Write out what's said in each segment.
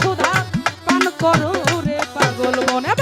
সুধা পান করো রে পাগল মনে।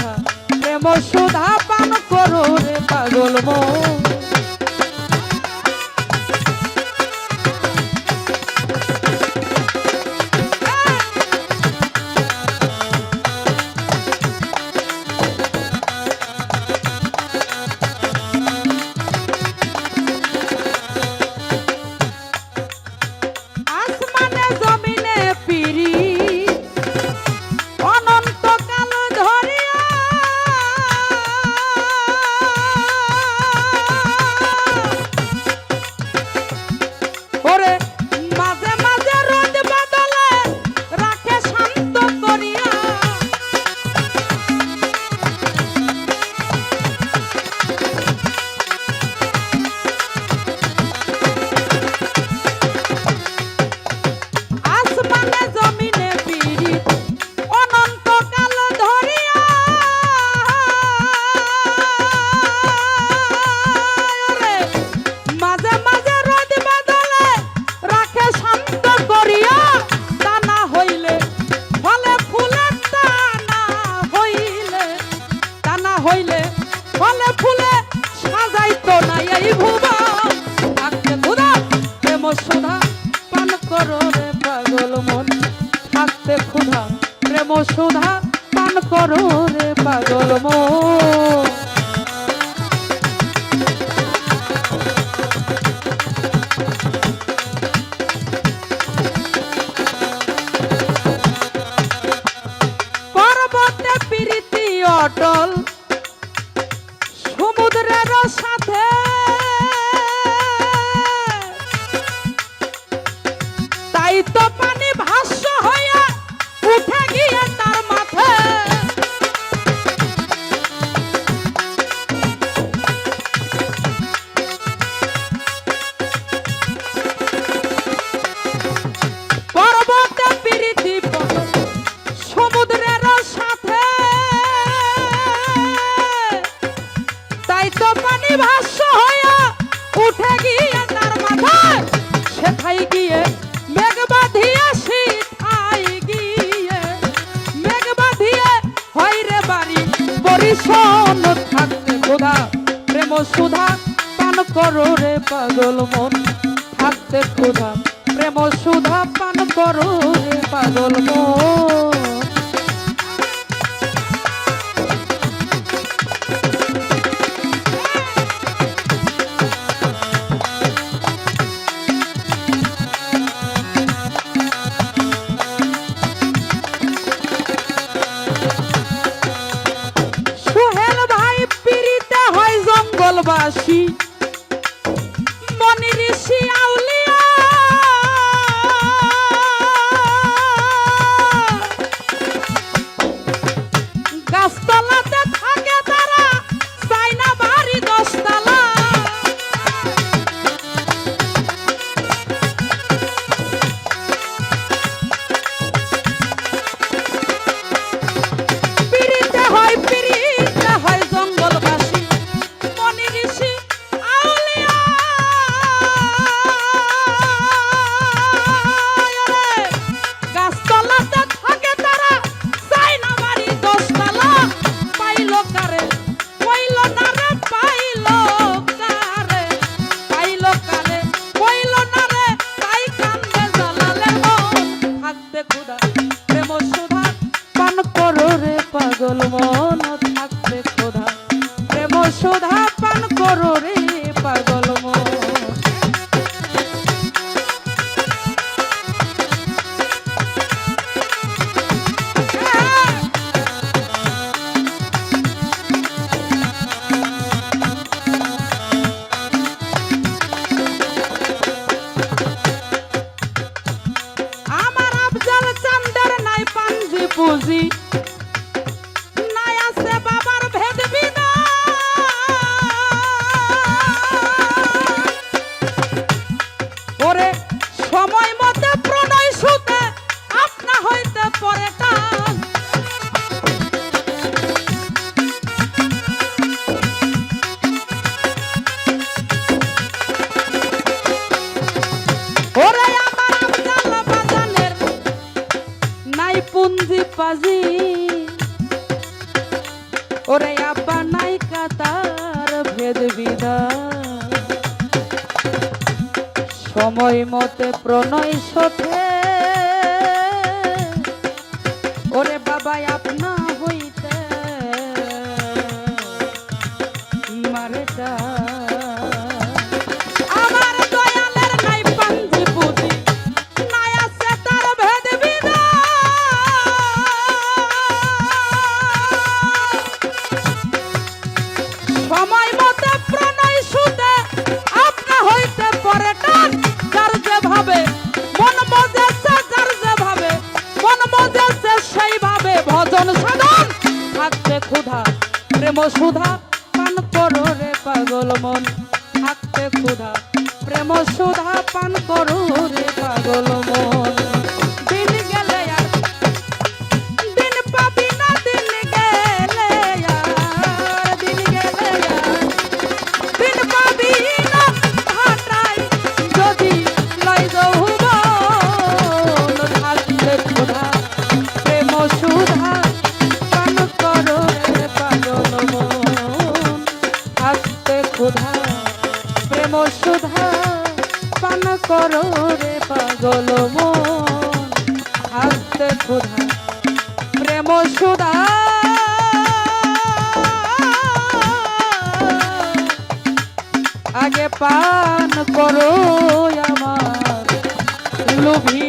সুধা পান করো রে পাগল মন। হইলে তাই তো পানি উঠে গিয়ে তার গিয়ে মেঘ বাঁধিয়ে গিয়ে, মেঘ বাঁধিয়ে রে বাড়ি বরিশন থাকতে খোদা প্রেম সুধা, পান রে পাগল মন, থাকতে খোদা প্রেম সুধা, পান করো রে পাগল মন। মনি ঋষি ওরে সময় মতে প্রণয় সুতে আপনা হইতে পরে পাজি ওরে আব্বা নাই কাতার ভেদ সময় মতে প্রণয় সথে ক্ষুধা প্রেম সুধা, পান করো রে পাগল মন। থাকতে ক্ষুধা, প্রেম সুধা, পান করো রে প্রেম সুধা। আগে পান করো আমার লোভী